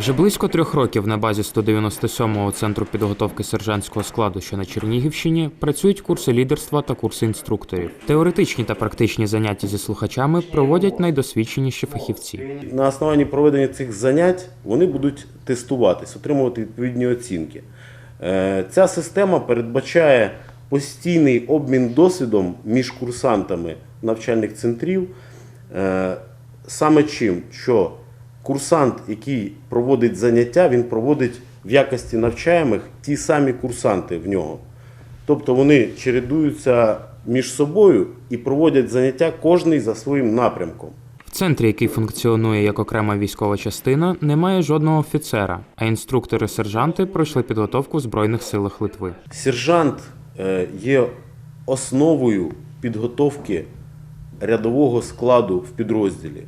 Вже близько трьох років на базі 197-го центру підготовки сержантського складу, що на Чернігівщині, працюють курси лідерства та курси інструкторів. Теоретичні та практичні заняття зі слухачами проводять найдосвідченіші фахівці. На основанні проведення цих занять вони будуть тестуватись, отримувати відповідні оцінки. Е, Ця система передбачає постійний обмін досвідом між курсантами навчальних центрів. Е, Саме чим, що курсант, який проводить заняття, він проводить в якості навчаємих ті самі курсанти в нього. Тобто вони чередуються між собою і проводять заняття кожний за своїм напрямком. В центрі, який функціонує як окрема військова частина, немає жодного офіцера, а інструктори-сержанти пройшли підготовку в Збройних силах Литви. Сержант е, є основою підготовки рядового складу в підрозділі.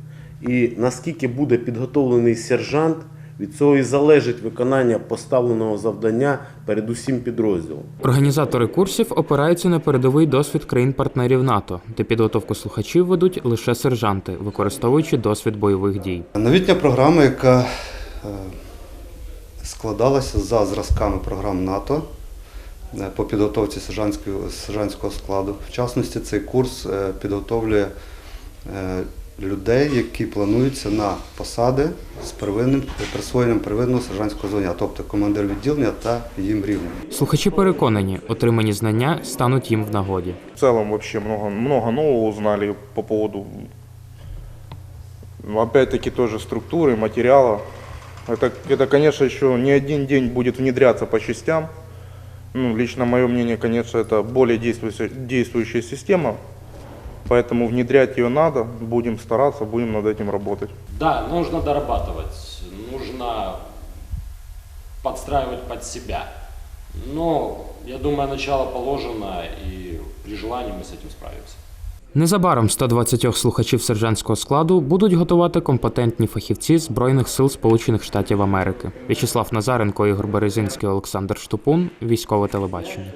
І наскільки буде підготовлений сержант, від цього і залежить виконання поставленого завдання перед усім підрозділом. Організатори курсів опираються на передовий досвід країн-партнерів НАТО, де підготовку слухачів ведуть лише сержанти, використовуючи досвід бойових дій. Новітня програма, яка е, складалася за зразками програм НАТО е, по підготовці сержантського, складу. В частності, цей курс е, підготовлює людей, які плануються на посади з первинним присвоєнням первинного сержантського звання, тобто командир відділення та їм рівним. Слухачі переконані, отримані знання стануть їм в нагоді. В целом вообще много, много нового узнали по поводу, ну, опять-таки, тоже структуры, материала. Это, это, конечно, еще не один день будет внедряться по частям. Ну, лично мое мнение, конечно, это более действующая, действующая система. Поэтому внедрять ее надо, будем стараться, будем над этим работать. Да, нужно дорабатывать, нужно подстраивать под себя. Но я думаю, начало положено, и при желании мы с этим справимся. Незабаром 120 слухачів сержантського складу будуть готувати компетентні фахівці Збройних сил Сполучених Штатів Америки. В'ячеслав Назаренко, Ігор Березинський, Олександр Штупун. Військове телебачення.